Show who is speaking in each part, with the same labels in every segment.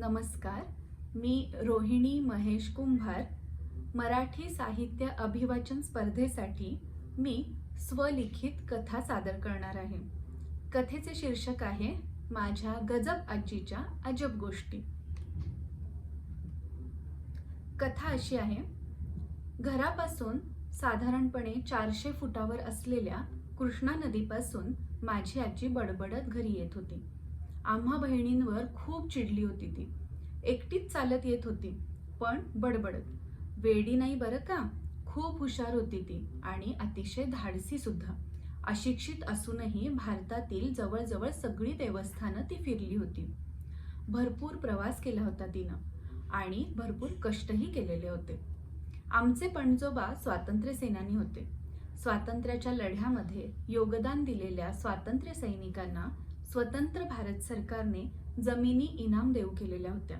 Speaker 1: नमस्कार. मी रोहिणी महेश कुंभार. मराठी साहित्य अभिवाचन स्पर्धेसाठी मी स्वलिखित कथा सादर करणार आहे. कथेचे शीर्षक आहे माझ्या गजब आजीच्या अजब गोष्टी. कथा अशी आहे घरापासून साधारणपणे चारशे फुटावर असलेल्या कृष्णा नदीपासून माझी आजी बडबडत घरी येत होती. आम्हा बहिणींवर खूप चिडली होती ती. एकटीच चालत येत होती पण बडबडत. वेडी नाही बरं का? खूप हुशार होती ती आणि अतिशय धाडसी सुद्धा. अशिक्षित असूनही भारतातील जवळजवळ सगळी देवस्थानं ती फिरली होती. भरपूर प्रवास केला होता तिनं आणि भरपूर कष्टही केलेले होते. आमचे पणजोबा स्वातंत्र्य सेनानी होते. स्वातंत्र्याच्या लढ्यामध्ये योगदान दिलेल्या स्वातंत्र्य सैनिकांना स्वतंत्र भारत सरकारने जमिनी इनाम देऊ केलेल्या होत्या.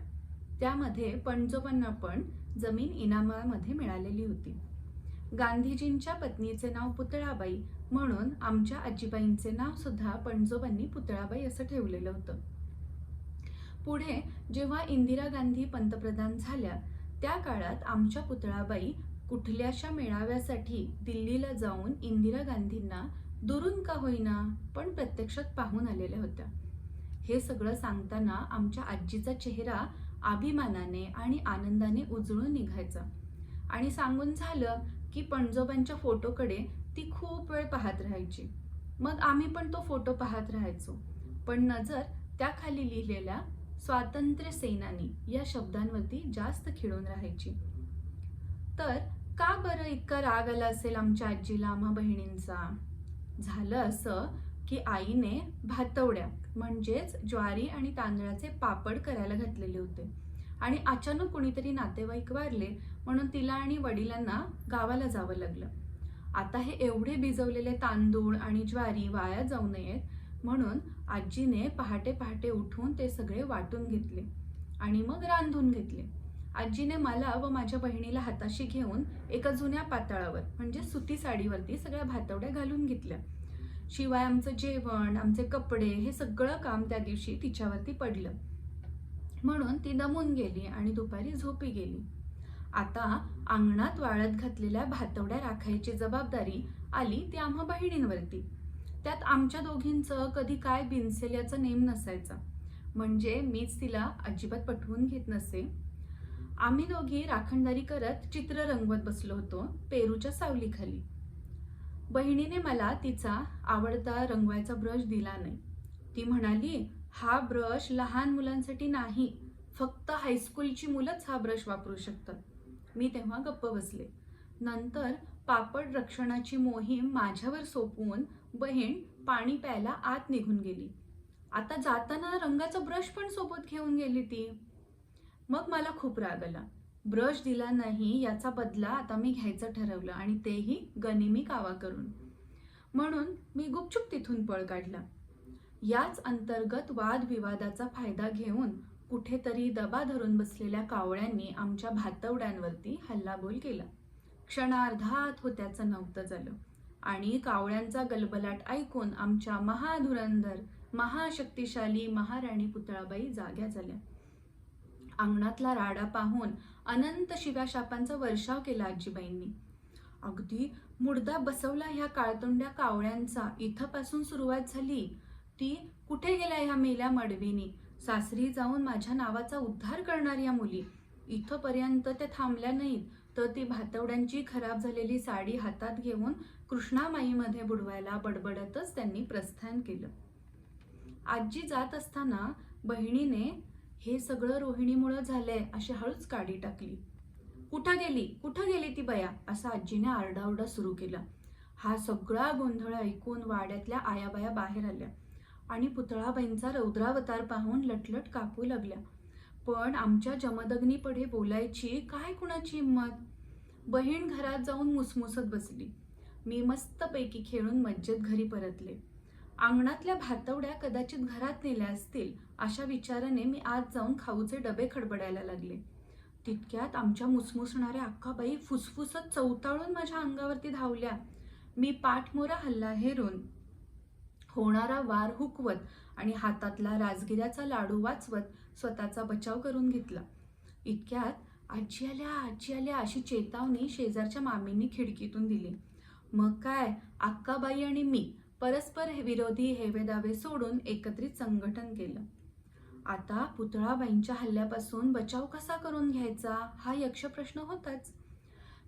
Speaker 1: त्यामध्ये पणजोबांना पण जमीन इनामामध्ये मिळालेली होती. गांधीजींच्या पत्नीचे नाव पुतळाबाई म्हणून आमच्या आजीबाईंचे नाव सुद्धा पणजोबांनी पुतळाबाई असं ठेवलेलं होतं. पुढे जेव्हा इंदिरा गांधी पंतप्रधान झाल्या त्या काळात आमच्या पुतळाबाई कुठल्याशा मेळाव्यासाठी दिल्लीला जाऊन इंदिरा गांधींना दुरून का होईना पण प्रत्यक्षात पाहून आलेल्या होत्या. हे सगळं सांगताना आमच्या आजीचा चेहरा अभिमानाने आणि आनंदाने उजळून निघायचा. आणि सांगून झालं की पणजोबांच्या फोटोकडे ती खूप वेळ पाहत राहायची. मग आम्ही पण तो फोटो पाहत राहायचो. पण नजर त्याखाली लिहिलेल्या स्वातंत्र्य सेनानी या शब्दांवरती जास्त खिळून राहायची. तर का बरं इतका राग आला असेल आमच्या आजीला आम्हा बहिणींचा? झालं असं की आईने भातवड्या म्हणजेच ज्वारी आणि तांदळाचे पापड करायला घातलेले होते. आणि अचानक कुणीतरी नातेवाईक वारले म्हणून तिला आणि वडिलांना गावाला जावं लागलं. आता हे एवढे भिजवलेले तांदूळ आणि ज्वारी वाया जाऊ नयेत म्हणून आजीने पहाटे पहाटे उठून ते सगळे वाटून घेतले आणि मग रांधून घेतले. आजीने मला व माझ्या बहिणीला हाताशी घेऊन एका जुन्या पातळावर म्हणजे सुती साडीवरती सगळ्या भातवड्या घालून घेतल्या. शिवाय आमचं जेवण आमचे कपडे हे सगळं काम त्या दिवशी तिच्यावरती पडलं. म्हणून ती दमून गेली आणि दुपारी झोपी गेली. आता अंगणात वाळत घातलेल्या भातवड्या राखायची जबाबदारी आली ती आम्हा बहिणींवरती. त्यात आमच्या दोघींचं कधी काय बिनसेल याचा नेम नसायचा. म्हणजे मीच तिला अजिबात पटवून घेत नसे. आम्ही दोघी राखणदारी करत चित्र रंगवत बसलो होतो पेरूच्या सावलीखाली. बहिणीने मला तिचा आवडता रंगवायचा ब्रश दिला नाही. ती म्हणाली हा ब्रश लहान मुलांसाठी नाही फक्त हायस्कूलची मुलंच हा ब्रश वापरू शकतात. मी तेव्हा गप्प बसले. नंतर पापड रक्षणाची मोहीम माझ्यावर सोपवून बहीण पाणी प्यायला आत निघून गेली. आता जाताना रंगाचा ब्रश पण सोबत घेऊन गेली ती. मग मला खूप राग आला. ब्रश दिला नाही याचा बदला आता मी घ्यायचं ठरवलं आणि तेही गनिमी कावा करून. म्हणून मी गुपचूप तिथून पळ काढला. याच अंतर्गत वादविवादाचा फायदा घेऊन कुठेतरी दबा धरून बसलेल्या कावळ्यांनी आमच्या भातवड्यांवरती हल्लाबोल केला. क्षणार्धात होत्याचं नव्हतं झालं. आणि कावळ्यांचा गलबलाट ऐकून आमच्या महाधुरंधर महाशक्तिशाली महाराणी पुतळाबाई जाग्या झाल्या. अंगणातला राडा पाहून अनंत शिव्याशापांचा वर्षाव केला आजीबाईंनी. अगदी मुडदा बसवला ह्या काळतोंड्या कावळ्यांचा. इथंपासून सुरुवात झाली. ती कुठे गेल्या ह्या मेल्या मडवीनी? सासरी जाऊन माझ्या नावाचा उद्धार करणार या मुली. इथंपर्यंत त्या थांबल्या नाहीत तर ती भातवड्यांची खराब झालेली साडी हातात घेऊन कृष्णामाईमध्ये बुडवायला बडबडतच त्यांनी प्रस्थान केलं. आजी जात असताना बहिणीने हे सगळं रोहिणीमुळं झालंय अशी हळूच काडी टाकली. कुठं गेली? कुठं गेली ती बया? असा आजीने आरडाओरडा सुरू केला. हा सगळा गोंधळ ऐकून वाड्यातल्या आयाबाया बाहेर आल्या. आणि पुतळाबाईंचा रौद्रावतार पाहून लटलट कापू लागल्या. पण आमच्या जमदग्नीपढे बोलायची काय कुणाची हिंमत? बहीण घरात जाऊन मुसमुसत बसली. मी मस्तपैकी खेळून मज्जेत घरी परतले. अंगणातल्या भातवड्या कदाचित घरात नेल्या असतील अशा विचाराने मी आज जाऊन खाऊचे डबे खडबडायला लागले. तितक्यात आमच्या मुसमुसणाऱ्या अक्काबाई फुसफुसत चौताळून माझ्या अंगावरती धावल्या. मी पाठमोरा हल्ला हेरून होणारा वार हुकवत आणि हातातला राजगिऱ्याचा लाडू वाचवत स्वतःचा बचाव करून घेतला. इतक्यात आजी आल्या आजी आल्या अशी चेतावणी शेजारच्या मामींनी खिडकीतून दिली. मग काय अक्काबाई आणि मी परस्पर विरोधी हेवेदावे सोडून एकत्रित संघटन केलं. आता पुतळाबाईंच्या हल्ल्यापासून बचाव कसा करून घ्यायचा हा यक्ष प्रश्न होताच.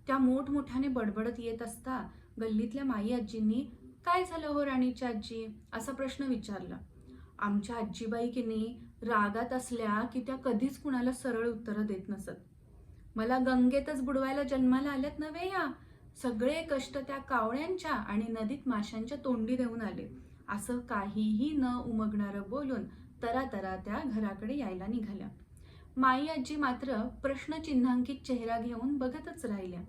Speaker 1: त्या मोठमोठ्याने बडबडत येत असता गल्लीतल्या माई आजींनी काय झालं हो राणीची आजी? असा प्रश्न विचारला. आमच्या आजीबाई की नाही रागात असल्या की त्या कधीच कुणाला सरळ उत्तरं देत नसत. मला गंगेतच बुडवायला जन्माला आल्यात नव्हे या? सगळे कष्ट त्या कावळ्यांच्या आणि नदीत माशांच्या तोंडी देऊन आले. असं काहीही न उमगणारं बोलून तरा तरा त्या घराकडे यायला निघाल्या. माई आजी मात्र प्रश्नचिन्हांकित चेहरा घेऊन बघतच राहिल्या.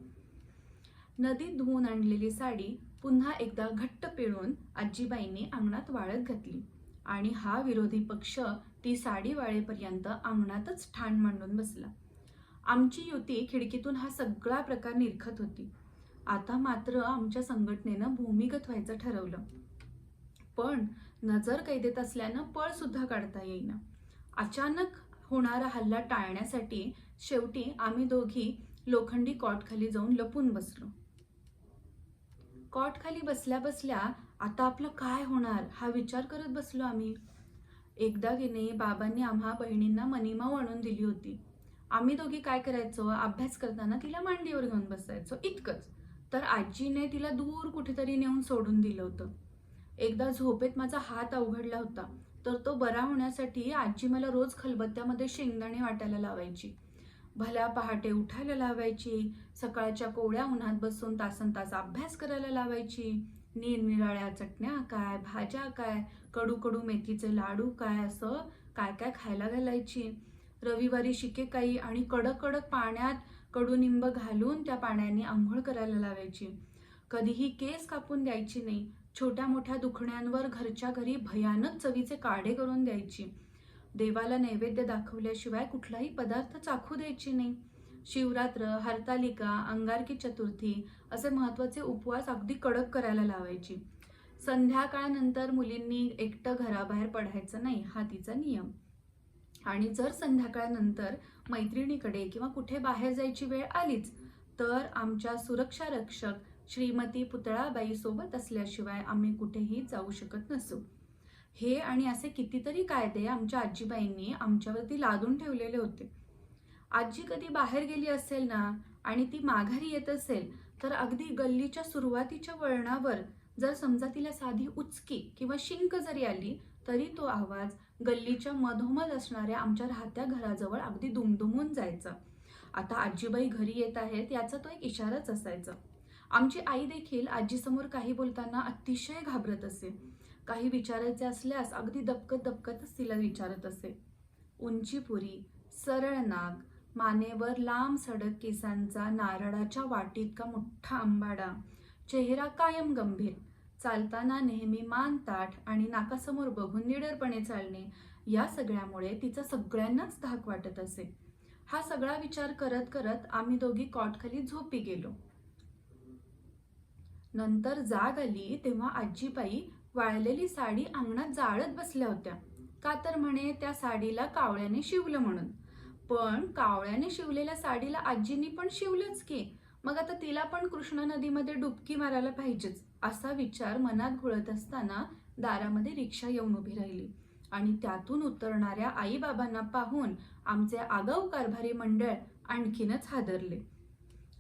Speaker 1: नदीत धुवून आणलेली साडी पुन्हा एकदा घट्ट पिळून आजीबाईंनी अंगणात वाळत घातली. आणि हा विरोधी पक्ष ती साडी वाळेपर्यंत अंगणातच ठाण मांडून बसला. आमची युती खिडकीतून हा सगळा प्रकार निरखत होती. आता मात्र आमच्या संघटनेनं भूमिगत व्हायचं ठरवलं. पण नजर कैदेत असल्यानं पळ सुद्धा काढता येईना. अचानक होणारा हल्ला टाळण्यासाठी शेवटी आम्ही दोघी लोखंडी कॉटखाली जाऊन लपून बसलो. कॉटखाली बसल्या बसल्या आता आपलं काय होणार हा विचार करत बसलो आम्ही. एकदा की बाबांनी आम्हा बहिणींना मनीमाऊ आणून दिली होती. आम्ही दोघी काय करायचो? अभ्यास करताना तिला मांडीवर घेऊन बसायचो. इतकंच. तर आजीने तिला दूर कुठेतरी नेऊन सोडून दिलं होतं. एकदा झोपेत माझा हात अवघडला होता तर तो बरा होण्यासाठी आजी मला रोज खलबत्त्यामध्ये शेंगदाणे वाटायला लावायची. भल्या पहाटे उठायला लावायची सकाळच्या कोवळ्या उन्हात बसून तासन तास अभ्यास करायला लावायची निरनिराळ्या चटण्या काय भाज्या काय कडू कडू मेथीचे लाडू काय असं काय काय खायला घालायची. रविवारी शिकेकाई आणि कडक कडक पाण्यात कडुनिंब घालून त्या पाण्याने आंघोळ करायला लावायची. कधीही केस कापून द्यायची नाही. छोट्या मोठ्या दुखण्यांवर घरच्या घरी भयानक चवीचे काढे करून द्यायची. देवाला नैवेद्य दाखवल्याशिवाय कुठलाही पदार्थ चाखू द्यायची नाही. शिवरात्र हरतालिका अंगारकी चतुर्थी असे महत्त्वाचे उपवास अगदी कडक करायला लावायची. संध्याकाळनंतर मुलींनी एकटं घराबाहेर पडायचं नाही हा तिचा नियम. आणि जर संध्याकाळनंतर मैत्रिणीकडे किंवा कुठे बाहेर जायची वेळ आलीच तर आमच्या सुरक्षा रक्षक श्रीमती पुतळाबाई सोबत असल्याशिवाय आम्ही कुठेही जाऊ शकत नसू. हे आणि असे कितीतरी कायदे आमच्या आजीबाईंनी आमच्यावरती लादून ठेवलेले होते. आजी कधी बाहेर गेली असेल ना आणि ती माघारी येत असेल तर अगदी गल्लीच्या सुरुवातीच्या वळणावर जर समजा तिला साधी उचकी किंवा शिंक जरी आली तरी तो आवाज गल्लीच्या मधोमध असणाऱ्या आमच्या राहत्या घराजवळ अगदी दुमदुमून जायचा. आता आजीबाई घरी येत आहेत याचा तो एक इशाराच असायचा. आमची आई देखील आजीसमोर काही बोलताना अतिशय घाबरत असे. काही विचारायचे असल्यास अगदी दबकत दबकतच तिला विचारत असे. उंचीपुरी सरळ नाग मानेवर लांब सडक केसांचा नारळाच्या वाटीत का मोठा आंबाडा चेहरा कायम गंभीर. चालताना नेहमी मान ताठ आणि नाकासमोर बघून निडरपणे चालणे या सगळ्यामुळे तिचा सगळ्यांनाच धाक वाटत असे. हा सगळा विचार करत करत आम्ही दोघी कॉटखाली झोपी गेलो. नंतर जाग आली तेव्हा आजीबाई वाळलेली साडी अंगणात जाळत बसल्या होत्या. का तर म्हणे त्या साडीला कावळ्याने शिवलं म्हणून. पण कावळ्याने शिवलेल्या साडीला आजींनी पण शिवलंच की. मग आता तिला पण कृष्णा नदीमध्ये डुबकी मारायला पाहिजेच. असा विचार मनात घोळत असताना दारामध्ये रिक्षा येऊन उभी राहिली. आणि त्यातून उतरणाऱ्या आईबाबांना पाहून आमचे आगाऊ कारभारी मंडळ आणखीनच हादरले.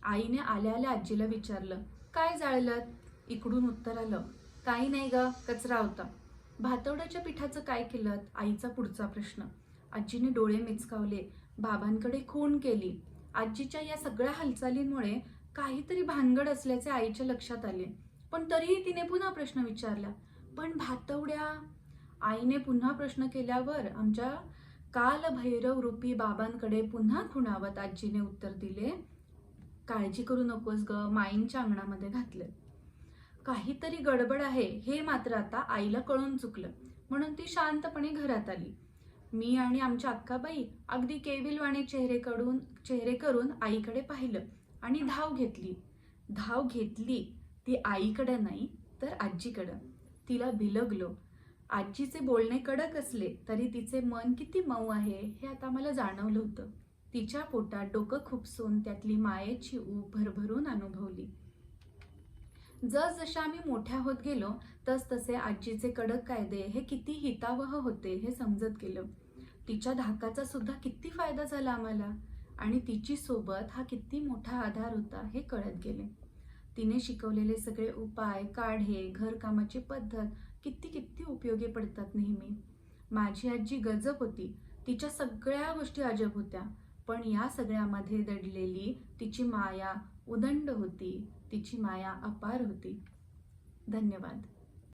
Speaker 1: आईने आल्या आल्या आजीला विचारलं काय जाळलं इकडून उत्तर आलं काही नाही ग कचरा होता. भातवड्याच्या पिठाचं काय केलं आईचा पुढचा प्रश्न. आजीने डोळे मिचकावले बाबांकडे खून केली. आजीच्या या सगळ्या हालचालींमुळे काहीतरी भानगड असल्याचे आईच्या लक्षात आले. पण तरीही तिने पुन्हा प्रश्न विचारला. पण भातवड्या आईने पुन्हा प्रश्न केल्यावर आमच्या कालभैरव रूपी बाबांकडे पुन्हा खुणावत आजीने उत्तर दिले काळजी करू नकोस ग माईंच्या अंगणामध्ये घातलं काहीतरी गडबड आहे हे मात्र आता आईला कळून चुकलं. म्हणून ती शांतपणे घरात आली. मी आणि आमच्या अक्काबाई अगदी केविलवाणे चेहरेकडून चेहरे करून आईकडे पाहिलं आणि धाव घेतली. धाव घेतली. ती आईकडे नाही तर आजीकडं. तिला बिलगलो. आजीचे बोलणे कडक असले तरी तिचे मन किती मऊ आहे हे आता मला जाणवलं होतं. तिच्या पोटात डोकं खुपसून त्यातली मायेची ऊब भरभरून अनुभवली. जसजशा आम्ही मोठ्या होत गेलो तस तसे आजीचे कडक कायदे हे किती हितावह होते हे समजत गेलं. तिच्या धाकाचा सुद्धा किती फायदा झाला आम्हाला? आणि तिची सोबत हा किती मोठा आधार होता हे कळत गेले. तिने शिकवलेले सगळे उपाय काढे घरकामाची पद्धत किती किती उपयोगी पडतात नेहमी. माझी आजी गजब होती. तिच्या सगळ्या गोष्टी अजब होत्या. पण या सगळ्यामध्ये दडलेली तिची माया उदंड होती. तिची माया अपार होती. धन्यवाद.